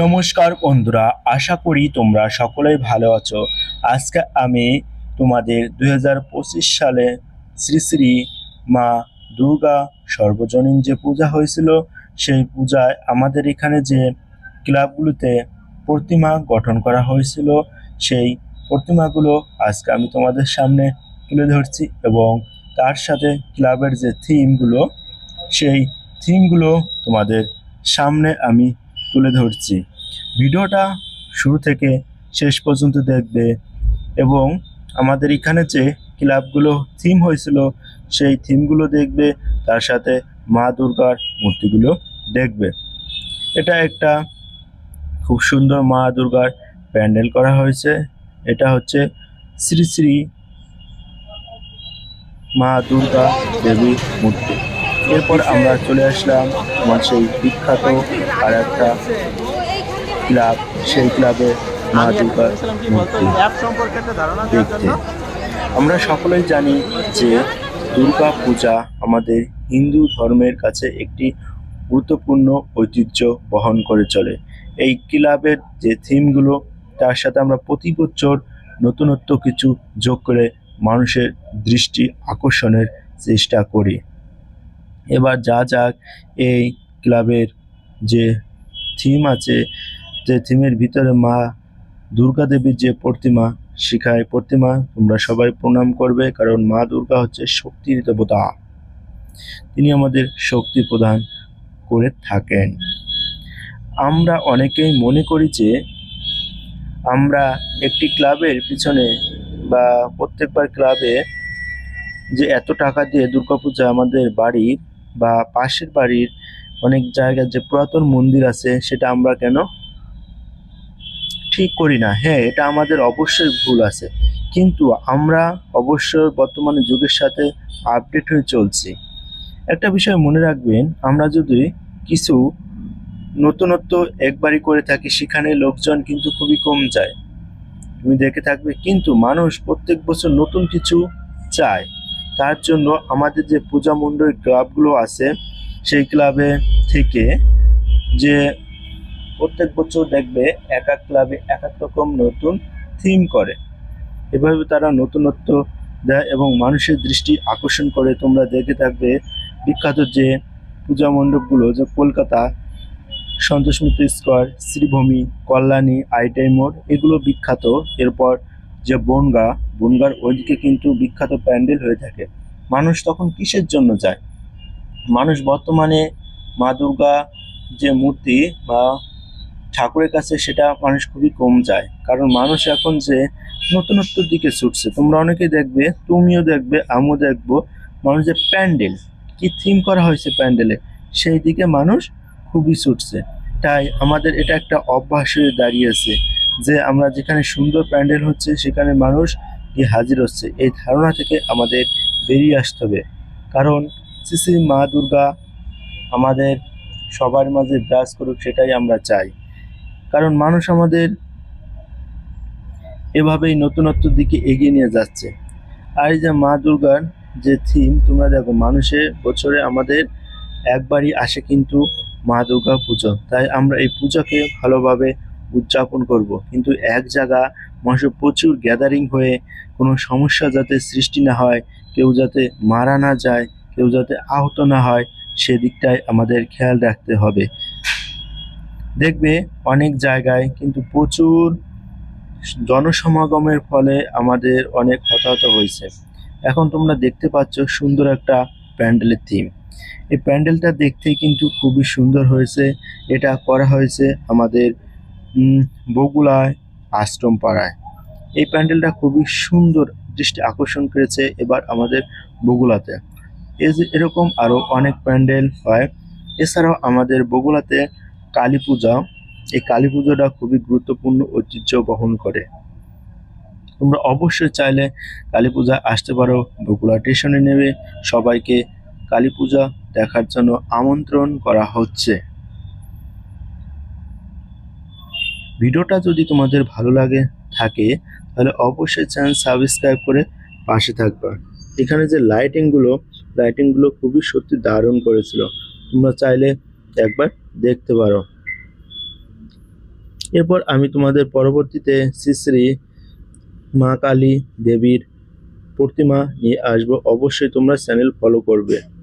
নমস্কার বন্ধুরা, আশা করি তোমরা সকলেই ভালো আছো। আজকে আমি তোমাদের দু হাজার পঁচিশ সালে শ্রী শ্রী মা দুর্গা সর্বজনীন যে পূজা হয়েছিল, সেই পূজায় আমাদের এখানে যে ক্লাবগুলোতে প্রতিমা গঠন করা হয়েছিল, সেই প্রতিমাগুলো আজকে আমি তোমাদের সামনে তুলে ধরছি এবং তার সাথে ক্লাবের যে থিমগুলো, সেই থিমগুলো তোমাদের সামনে আমি তুলে ধরছি। ভিডিওটা শুরু থেকে শেষ পর্যন্ত দেখবে এবং আমাদের এখানে যে ক্লাবগুলো থিম হয়েছিল, সেই থিমগুলো দেখবে, তার সাথে মা দুর্গার মূর্তিগুলো দেখবে। এটা একটা খুব সুন্দর মা দুর্গার প্যান্ডেল করা হয়েছে। এটা হচ্ছে শ্রী শ্রী মা দুর্গা দেবীর মূর্তি। এরপর আমরা চলে আসলাম আমার সেই বিখ্যাত আর একটা ক্লাব সেই ক্লাবে মা দুর্গার দেখতে। আমরা সকলেই জানি যে দুর্গা পূজা আমাদের হিন্দু ধর্মের কাছে একটি গুরুত্বপূর্ণ ঐতিহ্য বহন করে চলে। এই ক্লাবের যে থিমগুলো তার সাথে আমরা প্রতি বছর নতুনত্ব কিছু যোগ করে মানুষের দৃষ্টি আকর্ষণের চেষ্টা করি। এবার যা যাক, এই ক্লাবের যে থিম আছে, যে থিমের ভিতরে মা দুর্গা দেবীর যে প্রতিমা, শিখায় প্রতিমা, তোমরা সবাই প্রণাম করবে, কারণ মা দুর্গা হচ্ছে শক্তির দেবতা। তিনি আমাদের শক্তি প্রদান করে থাকেন। আমরা অনেকেই মনে করি যে, আমরা একটি ক্লাবের পিছনে বা প্রত্যেকবার ক্লাবে যে এত টাকা দিয়ে দুর্গাপূজা আমাদের বাড়ির বা পাশের বাড়ির অনেক জায়গায় যে পুরাতন মন্দির আছে, সেটা আমরা কেন ঠিক করি না? হ্যাঁ এটা আমাদের অবশ্যই ভুল আছে। কিন্তু আমরা অবশ্যই বর্তমানে যুগের সাথে আপডেট হয়ে চলছি। একটা বিষয় মনে রাখবেন, আমরা যদি কিছু নতুনত্ব একবারই করে থাকি, সেখানে লোকজন কিন্তু খুবই কম যায়। তুমি দেখে থাকবে, কিন্তু মানুষ প্রত্যেক বছর নতুন কিছু চায়। তার জন্য আমাদের যে পূজা মণ্ডল ক্লাবগুলো আছে, সেই ক্লাবে থেকে যে প্রত্যেক বছর দেখবে এক এক ক্লাবে এক এক রকম নতুন থিম করে। এভাবে তারা নতুনত্ব দেয় এবং মানুষের দৃষ্টি আকর্ষণ করে। তোমরা দেখে থাকবে বিখ্যাত যে পূজা মণ্ডপগুলো, যে কলকাতা, সন্তোষ মিত্র স্কোয়ার, শ্রীভূমি, কল্যাণী আইটাই মোড়, এগুলো বিখ্যাত। এরপর যে বনগা, বনগার ওইদিকে কিন্তু বিখ্যাত প্যান্ডেল হয়ে থাকে। মানুষ তখন কিসের জন্য যায়? মানুষ বর্তমানে মা দুর্গা যে মূর্তি বা ঠাকুরের কাছে সেটা মানুষ খুবই কম যায়। কারণ মানুষ এখন যে নতুনত্বর দিকে ছুটছে, তোমরা অনেকে দেখবে, তুমিও দেখবে, আমিও দেখব, মানুষ যে প্যান্ডেল, কি থিম করা হয়েছে প্যান্ডেলে সেই দিকে মানুষ খুবই ছুটছে। তাই আমাদের এটা একটা অভ্যাস হয়ে দাঁড়িয়েছে। যে আমরা যেখানে সুন্দর প্যান্ডেল হচ্ছে, সেখানে মানুষ গিয়ে হাজির হচ্ছে। এই ধারণা থেকে আমাদের বেরিয়ে আসতে হবে। কারণ শ্রী শ্রী মা দুর্গা আমাদের সবার মাঝে বিরাজ করুক, সেটাই আমরা চাই। কারণ মানুষ আমাদের এভাবেই নতুনত্বর দিকে এগিয়ে নিয়ে যাচ্ছে। আর এই যে মা দুর্গার যে থিম তোমরা দেখো মানুষের বছরে আমাদের একবারই আসে কিন্তু মা দুর্গা পুজো। তাই আমরা এই পূজাকে ভালোভাবে উদযাপন করব। কিন্তু এক জায়গা মানুষের প্রচুর গ্যাদারিং হয়ে কোনো সমস্যা যাতে সৃষ্টি না হয়, কেউ যাতে মারা না যায়, কেউ যাতে আহত না হয়, সেদিকটাই আমাদের খেয়াল রাখতে হবে। দেখবে অনেক জায়গায় কিন্তু প্রচুর জনসমাগমের ফলে আমাদের অনেক হতাহত হয়েছে। এখন তোমরা দেখতে পাচ্ছ সুন্দর একটা প্যান্ডেলের থিম এই প্যান্ডেলটা দেখতে কিন্তু খুবই সুন্দর হয়েছে। এটা করা হয়েছে আমাদের উম, বগুড়ায় আশ্রম পাড়ায় এই প্যান্ডেলটা খুবই সুন্দর দৃষ্টি আকর্ষণ করেছে এবার আমাদের বগুলাতে এরকম আরও অনেক প্যান্ডেল হয়। এছাড়াও আমাদের বগুলাতে কালী পূজা। এই কালী পুজোটা খুবই গুরুত্বপূর্ণ ঐতিহ্য বহন করে। তোমরা অবশ্যই চাইলে কালী পূজা আসতে পারো। বগুড়া স্টেশনে নেবে সবাইকে কালী পূজা দেখার জন্য আমন্ত্রণ করা হচ্ছে। ভিডিওটা যদি তোমাদের ভালো লাগে, থাকে, তাহলে অবশ্যই চ্যানেল সাবস্ক্রাইব করে পাশে থাকবে। এখানে যে লাইটিংগুলো লাইটিংগুলো খুবই সত্যি দারুণ করেছিল। তোমরা চাইলে একবার দেখতে পারো। এরপর আমি তোমাদের পরবর্তীতে শ্রী মা কালী দেবীর প্রতিমা নিয়ে আসব। অবশ্যই তোমরা চ্যানেল ফলো করবে।